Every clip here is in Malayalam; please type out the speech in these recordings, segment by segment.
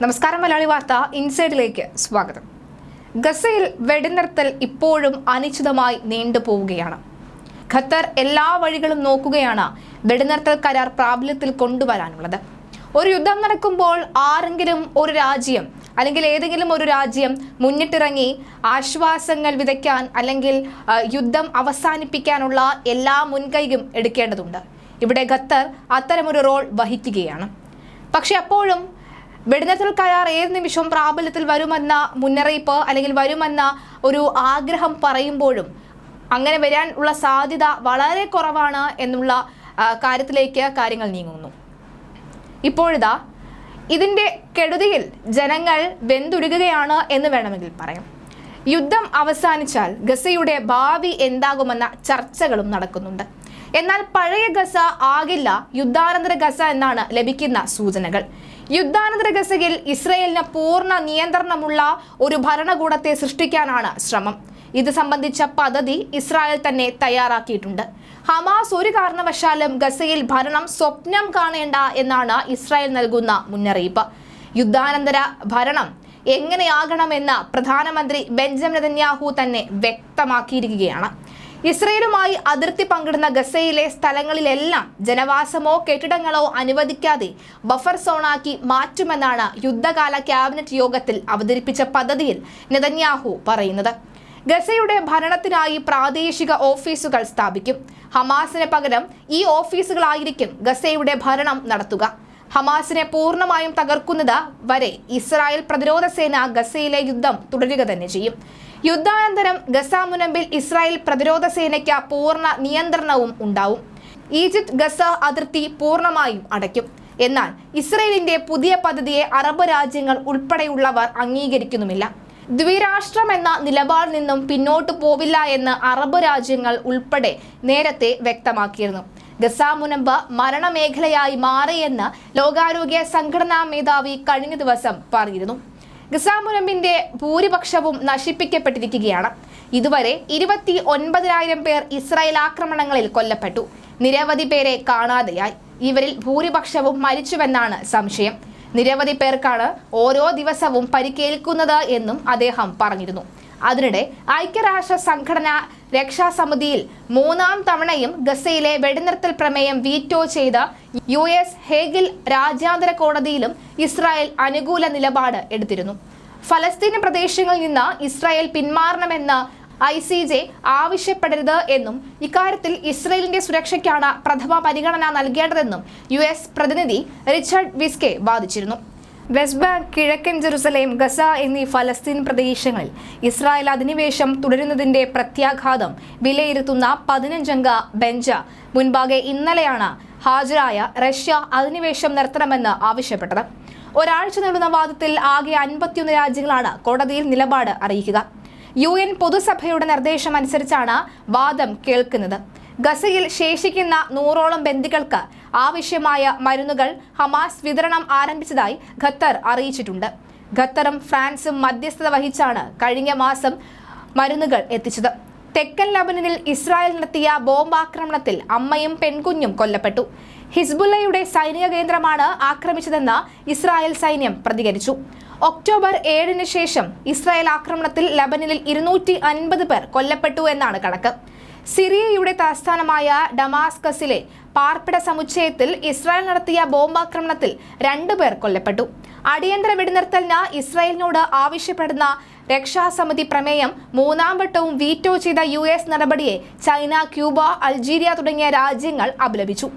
നമസ്കാരം മലയാളി വാർത്ത ഇൻസൈഡിലേക്ക് സ്വാഗതം. ഗസയിൽ വെടിനിർത്തൽ ഇപ്പോഴും അനിശ്ചിതമായി നീണ്ടുപോവുകയാണ് ഖത്തർ എല്ലാ വഴികളും നോക്കുകയാണ് വെടിനിർത്തൽ കരാർ പ്രാബല്യത്തിൽ കൊണ്ടുവരാനുള്ളത്. ഒരു യുദ്ധം നടക്കുമ്പോൾ ആരെങ്കിലും ഒരു രാജ്യം അല്ലെങ്കിൽ ഏതെങ്കിലും ഒരു രാജ്യം മുന്നിട്ടിറങ്ങി ആശ്വാസങ്ങൾ വിതയ്ക്കാൻ അല്ലെങ്കിൽ യുദ്ധം അവസാനിപ്പിക്കാനുള്ള എല്ലാ മുൻകൈയും എടുക്കേണ്ടതുണ്ട്. ഇവിടെ ഖത്തർ അത്തരമൊരു റോൾ വഹിക്കുകയാണ്. പക്ഷെ അപ്പോഴും വെടിനിർത്തൽ കരാർ ഏത് നിമിഷവും പ്രാബല്യത്തിൽ വരുമെന്ന മുന്നറിയിപ്പ് അല്ലെങ്കിൽ വരുമെന്ന ഒരു ആഗ്രഹം പറയുമ്പോഴും അങ്ങനെ വരാൻ ഉള്ള സാധ്യത വളരെ കുറവാണ് എന്നുള്ള കാര്യത്തിലേക്ക് കാര്യങ്ങൾ നീങ്ങുന്നു. ഇപ്പോഴിതാ ഇതിന്റെ കെടുതിയിൽ ജനങ്ങൾ വെന്തുരുകുകയാണ് എന്ന് വേണമെങ്കിൽ പറയാം. യുദ്ധം അവസാനിച്ചാൽ ഗസയുടെ ഭാവി എന്താകുമെന്ന ചർച്ചകളും നടക്കുന്നുണ്ട്. എന്നാൽ പഴയ ഗസ ആകില്ല യുദ്ധാനന്തര ഗസ എന്നാണ് ലഭിക്കുന്ന സൂചനകൾ. യുദ്ധാനന്തര ഗസയിൽ ഇസ്രയേലിന് പൂർണ നിയന്ത്രണമുള്ള ഒരു ഭരണകൂടത്തെ സൃഷ്ടിക്കാനാണ് ശ്രമം. ഇത് സംബന്ധിച്ച പദ്ധതി ഇസ്രായേൽ തന്നെ തയ്യാറാക്കിയിട്ടുണ്ട്. ഹമാസ് ഒരു കാരണവശാലും ഗസയിൽ ഭരണം സ്വപ്നം കാണേണ്ട എന്നാണ് ഇസ്രായേൽ നൽകുന്ന മുന്നറിയിപ്പ്. യുദ്ധാനന്തര ഭരണം എങ്ങനെയാകണമെന്ന് പ്രധാനമന്ത്രി ബെഞ്ചമിൻ നെതന്യാഹു തന്നെ വ്യക്തമാക്കിയിരിക്കുകയാണ്. ഇസ്രയേലുമായി അതിർത്തി പങ്കിടുന്ന ഗസയിലെ സ്ഥലങ്ങളിലെല്ലാം ജനവാസമോ കെട്ടിടങ്ങളോ അനുവദിക്കാതെ ബഫർ സോണാക്കി മാറ്റുമെന്നാണ് യുദ്ധകാല ക്യാബിനറ്റ് യോഗത്തിൽ അവതരിപ്പിച്ച പദ്ധതിയിൽ നെതന്യാഹു പറയുന്നത്. ഗസയുടെ ഭരണത്തിനായി പ്രാദേശിക ഓഫീസുകൾ സ്ഥാപിക്കും. ഹമാസിന് പകരം ഈ ഓഫീസുകളായിരിക്കും ഗസയുടെ ഭരണം നടത്തുക. ഹമാസിനെ പൂർണമായും തകർക്കുന്നത് വരെ ഇസ്രായേൽ പ്രതിരോധ സേന ഗസയിലെ യുദ്ധം തുടരുക തന്നെ ചെയ്യും. യുദ്ധാനന്തരം ഗസ മുനമ്പിൽ ഇസ്രായേൽ പ്രതിരോധ സേനയ്ക്ക് പൂർണ നിയന്ത്രണവും ഉണ്ടാവും. ഈജിപ്ത് ഗസ അതിർത്തി പൂർണമായും അടയ്ക്കും. എന്നാൽ ഇസ്രയേലിന്റെ പുതിയ പദ്ധതിയെ അറബ് രാജ്യങ്ങൾ ഉൾപ്പെടെയുള്ളവർ അംഗീകരിക്കുന്നുമില്ല. ദ്വിരാഷ്ട്രം എന്ന നിലപാടിൽ നിന്നും പിന്നോട്ടു പോവില്ല എന്ന് അറബ് രാജ്യങ്ങൾ ഉൾപ്പെടെ നേരത്തെ വ്യക്തമാക്കിയിരുന്നു. ഗസ മുനമ്പ് മരണമേഖലയായി മാറിയെന്ന് ലോകാരോഗ്യ സംഘടനാ മേധാവി കഴിഞ്ഞ ദിവസം പറഞ്ഞിരുന്നു. ഗസ മുനമ്പിന്റെ ഭൂരിപക്ഷവും നശിപ്പിക്കപ്പെട്ടിരിക്കുകയാണ്. ഇതുവരെ ഇരുപത്തി ഒൻപതിനായിരം പേർ ഇസ്രായേൽ ആക്രമണങ്ങളിൽ കൊല്ലപ്പെട്ടു. നിരവധി പേരെ കാണാതെയായി. ഇവരിൽ ഭൂരിപക്ഷവും മരിച്ചുവെന്നാണ് സംശയം. നിരവധി പേർക്കാണ് ഓരോ ദിവസവും പരിക്കേൽക്കുന്നത് എന്നും അദ്ദേഹം പറഞ്ഞിരുന്നു. അതിനിടെ ഐക്യരാഷ്ട്ര സംഘടന രക്ഷാസമിതിയിൽ മൂന്നാം തവണയും ഗസയിലെ വെടിനിർത്തൽ പ്രമേയം വീറ്റോ ചെയ്ത യു എസ് ഹേഗിൽ രാജ്യാന്തര കോടതിയിലും ഇസ്രായേൽ അനുകൂല നിലപാട് എടുത്തിരുന്നു. ഫലസ്തീൻ പ്രദേശങ്ങളിൽ നിന്ന് ഇസ്രായേൽ പിന്മാറണമെന്ന് ഐ സി ജെ ആവശ്യപ്പെടരുത് എന്നും ഇക്കാര്യത്തിൽ ഇസ്രയേലിന്റെ സുരക്ഷയ്ക്കാണ് പ്രഥമ പരിഗണന നൽകേണ്ടതെന്നും യു എസ് പ്രതിനിധി റിച്ചർഡ് വിസ്കെ വാദിച്ചിരുന്നു. വെസ്റ്റ് ബാങ്ക് കിഴക്കൻ ജെറുസലേം ഗസ എന്നീ ഫലസ്തീൻ പ്രദേശങ്ങളിൽ ഇസ്രായേൽ അധിനിവേശം തുടരുന്നതിന്റെ പ്രത്യാഘാതം വിലയിരുത്തുന്ന പതിനഞ്ചംഗ ബെഞ്ച്. മുൻപാകെ ഇന്നലെയാണ് ഹാജരായ റഷ്യ അധിനിവേശം നിർത്തണമെന്ന് ആവശ്യപ്പെട്ടത്. ഒരാഴ്ച നീളുന്ന വാദത്തിൽ ആകെ അൻപത്തിയൊന്ന് രാജ്യങ്ങളാണ് കോടതിയിൽ നിലപാട് അറിയിക്കുക. യു എൻ പൊതുസഭയുടെ നിർദ്ദേശം അനുസരിച്ചാണ് വാദം കേൾക്കുന്നത്. ഗസയിൽ ശേഷിക്കുന്ന നൂറോളം ബന്ദികൾക്ക് ആവശ്യമായ മരുന്നുകൾ ഹമാസ് വിതരണം ആരംഭിച്ചതായി ഖത്തർ അറിയിച്ചിട്ടുണ്ട്. ഖത്തറും ഫ്രാൻസും മധ്യസ്ഥത വഹിച്ചാണ് കഴിഞ്ഞ മാസം മരുന്നുകൾ എത്തിച്ചത്. തെക്കൻ ലബനനിൽ ഇസ്രായേൽ നടത്തിയ ബോംബാക്രമണത്തിൽ അമ്മയും പെൺകുഞ്ഞും കൊല്ലപ്പെട്ടു. ഹിസ്ബുല്ലയുടെ സൈനിക കേന്ദ്രമാണ് ആക്രമിച്ചതെന്ന് ഇസ്രായേൽ സൈന്യം പ്രതികരിച്ചു. ഒക്ടോബർ ഏഴിന് ശേഷം ഇസ്രായേൽ ആക്രമണത്തിൽ ലബനനിൽ ഇരുന്നൂറ്റി അൻപത് പേർ കൊല്ലപ്പെട്ടു എന്നാണ് കണക്ക്. സിറിയയുടെ തലസ്ഥാനമായ ഡമാസ്കസിലെ പാർപ്പിട സമുച്ചയത്തിൽ ഇസ്രായേൽ നടത്തിയ ബോംബാക്രമണത്തിൽ രണ്ടുപേർ കൊല്ലപ്പെട്ടു. അടിയന്തര വെടിനിർത്തലിന് ഇസ്രായേലിനോട് ആവശ്യപ്പെടുന്ന രക്ഷാസമിതി പ്രമേയം മൂന്നാം വട്ടവും വീറ്റോ ചെയ്ത യു എസ് നടപടിയെ ചൈന ക്യൂബ അൾജീരിയ തുടങ്ങിയ രാജ്യങ്ങൾ അപലപിച്ചു.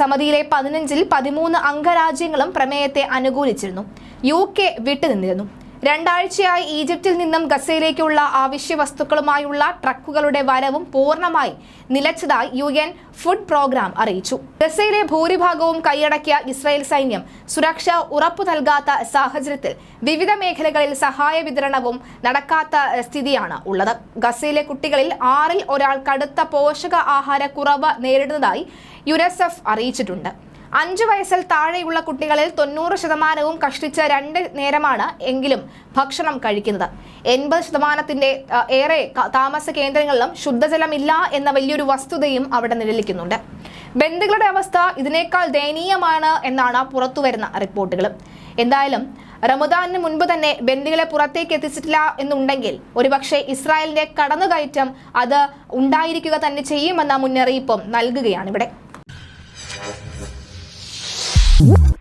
സമിതിയിലെ പതിനഞ്ചിൽ പതിമൂന്ന് അംഗരാജ്യങ്ങളും പ്രമേയത്തെ അനുകൂലിച്ചിരുന്നു. U K വിട്ടുനിന്നിരുന്നു. രണ്ടാഴ്ചയായി ഈജിപ്തിൽ നിന്നും ഗസയിലേക്കുള്ള ആവശ്യ വസ്തുക്കളുമായുള്ള ട്രക്കുകളുടെ വരവും പൂർണമായി നിലച്ചതായി യു എൻ ഫുഡ് പ്രോഗ്രാം അറിയിച്ചു. ഗസയിലെ ഭൂരിഭാഗവും കൈയടക്കിയ ഇസ്രായേൽ സൈന്യം സുരക്ഷ ഉറപ്പു നൽകാത്ത സാഹചര്യത്തിൽ വിവിധ മേഖലകളിൽ സഹായ വിതരണവും നടക്കാത്ത സ്ഥിതിയാണ് ഉള്ളത്. ഗസയിലെ കുട്ടികളിൽ ആറിൽ ഒരാൾ കടുത്ത പോഷക ആഹാര കുറവ് നേരിടുന്നതായി യുനെസെഫ് അറിയിച്ചിട്ടുണ്ട്. അഞ്ചു വയസ്സിൽ താഴെയുള്ള കുട്ടികളിൽ തൊണ്ണൂറ് ശതമാനവും കഷ്ടിച്ച രണ്ട് നേരമാണ് എങ്കിലും ഭക്ഷണം കഴിക്കുന്നത്. എൺപത് ശതമാനത്തിന്റെ ഏറെ താമസ കേന്ദ്രങ്ങളിലും ശുദ്ധജലമില്ല എന്ന വലിയൊരു വസ്തുതയും അവിടെ നിലനിൽക്കുന്നുണ്ട്. ബന്ധുക്കളുടെ അവസ്ഥ ഇതിനേക്കാൾ ദയനീയമാണ് എന്നാണ് പുറത്തുവരുന്ന റിപ്പോർട്ടുകൾ. എന്തായാലും റമദാനിന് മുൻപ് തന്നെ ബന്ദികളെ പുറത്തേക്ക് എത്തിച്ചിട്ടില്ല എന്നുണ്ടെങ്കിൽ ഒരുപക്ഷെ ഇസ്രായേലിന്റെ കടന്നുകയറ്റം അത് ഉണ്ടായിരിക്കുക തന്നെ ചെയ്യുമെന്ന മുന്നറിയിപ്പും നൽകുകയാണ് ഇവിടെ. Ooh.